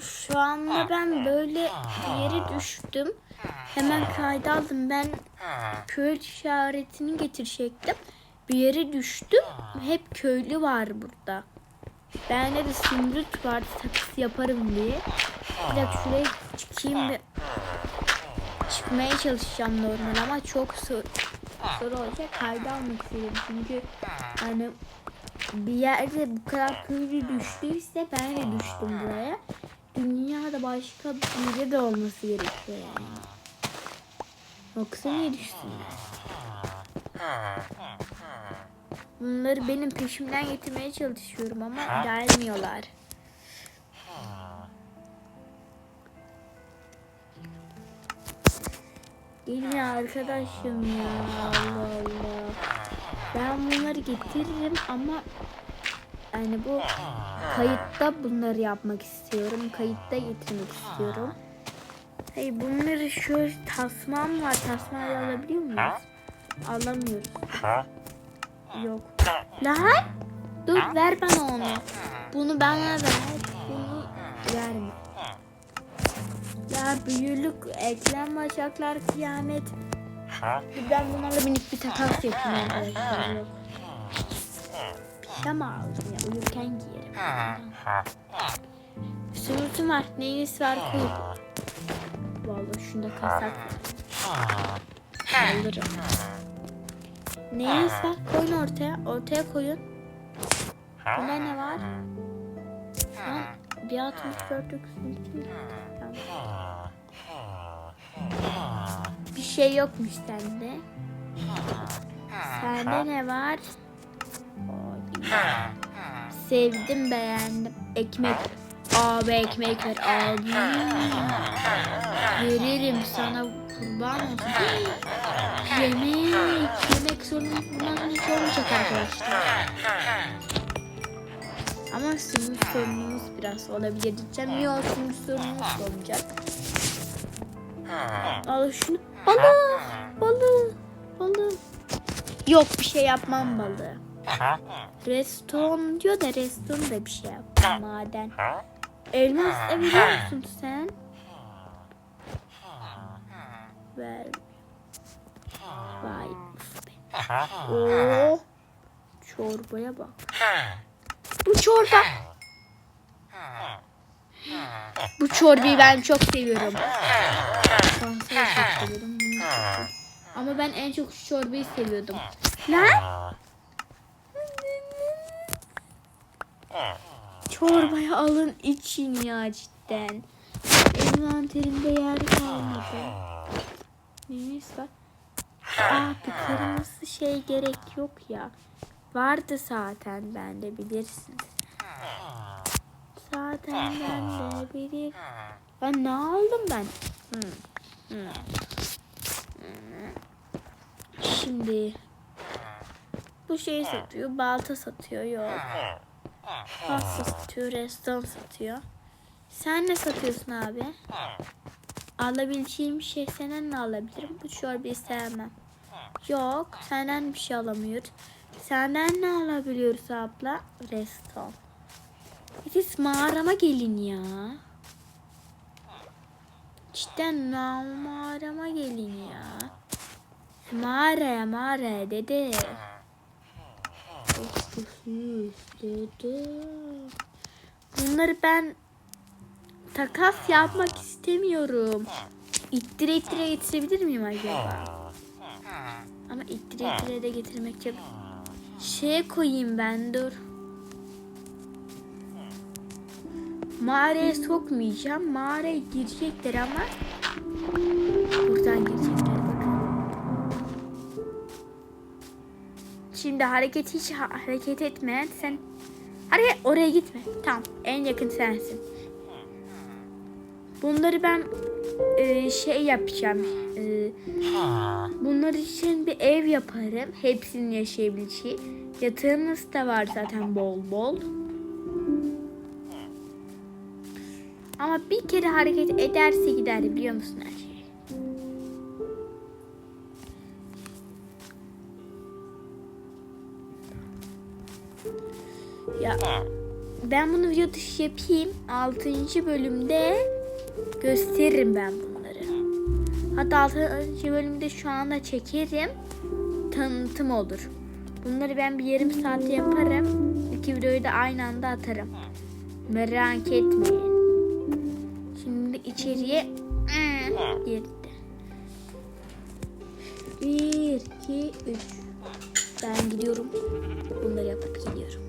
Şu anda ben böyle bir yere düştüm. Hemen kayda aldım. Ben köy işaretini getirecektim. Bir yere düştüm. Hep köylü var burada. Bende de zümrüt vardı takısı yaparım diye. Bir dakika şuraya çıkayım ve çıkmaya çalışacağım normal ama çok zor, zor olacak. Kayda almak istedim çünkü hani bir yerde bu kadar köylü düştüyse ben de düştüm buraya. Dünyada başka bir yere de olması gerekiyor yani. Yoksa niye düşsünler? Bunları benim peşimden getirmeye çalışıyorum ama gelmiyorlar. Gelin arkadaşım ya Allah Allah. Ben bunları getiririm ama yani bu kayıtta bunları yapmak istiyorum. Kayıtta getirmek istiyorum. Hey bunları şöyle tasmam var. Tasmayı alabiliyor muyuz? Alamıyoruz. Yok. Lan! Dur ver bana onu. Bunu bana ver. Bunu verme. Ya büyülük eklem bacaklar kıyamet. Ben bunlarla minik bir takas yapayım arkadaşlar. Pijama aldım ya uyurken giyerim. Sümürtüm var. Neyiniz var koy. Vallahi şunda kasak var. Alırım. Neyiniz var? Koyun ortaya. Ortaya koyun. Bunda ne var? Lan bir 64 yükseltim. Bir şey yokmuş sende. Sende ne var? Sevdim beğendim. Ekmek. Abi ekmek ver. Veririm sana kurban olsun. Yemek. Yemek sorunumuz bundan sonra hiç olmayacak arkadaşlar. Ama sınır sorunumuz biraz olabilir diyeceğim. Yok sınır sorunumuz olacak. Al şunu. Balık. Balık. Balık. Yok bir şey yapmam balığı. Restoran diyor da restoran da bir şey yap. Maden. Elmas da biliyor musun sen? Ver. Vay. Oo. Çorbaya bak. Bu çorba. Bu çorbayı ben çok seviyorum. Bunu çok seviyorum. Ama ben en çok şu çorbayı seviyordum. Lan? Çorbayı alın için ya cidden. Envanterimde yer kalmadı. Neymiş var? Aa bir kırmızı şey gerek yok ya. Vardı zaten bende bilirsiniz. Zaten bende bilir. Ben ne aldım ben? Hı. Şimdi bu şeyi satıyor, balta satıyor, yok. Pasta satıyor, restoran satıyor. Sen ne satıyorsun abi? Alabileceğim şey senden ne alabilirim? Bu çorbayı sevmem. Yok, senden bir şey alamıyoruz. Senden ne alabiliyoruz abla? Restoran. Siz mağarama gelin ya. Cidden mağarama gelin ya. Mağaraya mağaraya dede. Dede. Bunları ben takas yapmak istemiyorum. İttire ittire getirebilir miyim acaba? Ama ittire ittire de getirmek çok... Şeye koyayım ben dur. Mağaraya sokmayacağım. Mağaraya girecekler ama buradan girecekler. Şimdi hareket hiç ha- hareket etme. Sen hareket oraya gitme. Tamam. En yakın sensin. Bunları ben e, şey yapacağım. E, bunlar için bir ev yaparım. Hepsinin yaşayabileceği. Yatağımız da var zaten bol bol. Ama bir kere hareket ederse gider biliyor musun her şeyi? Ya ben bunu video dışı yapayım. 6. bölümde gösteririm ben bunları. Hatta 6. bölümde şu anda çekerim. Tanıtım olur. Bunları ben bir yarım saatte yaparım. İki videoyu da aynı anda atarım. Merak etmeyin. İçeriye girdi. 1, 2, 3. Ben gidiyorum. Bunları yapıp geliyorum.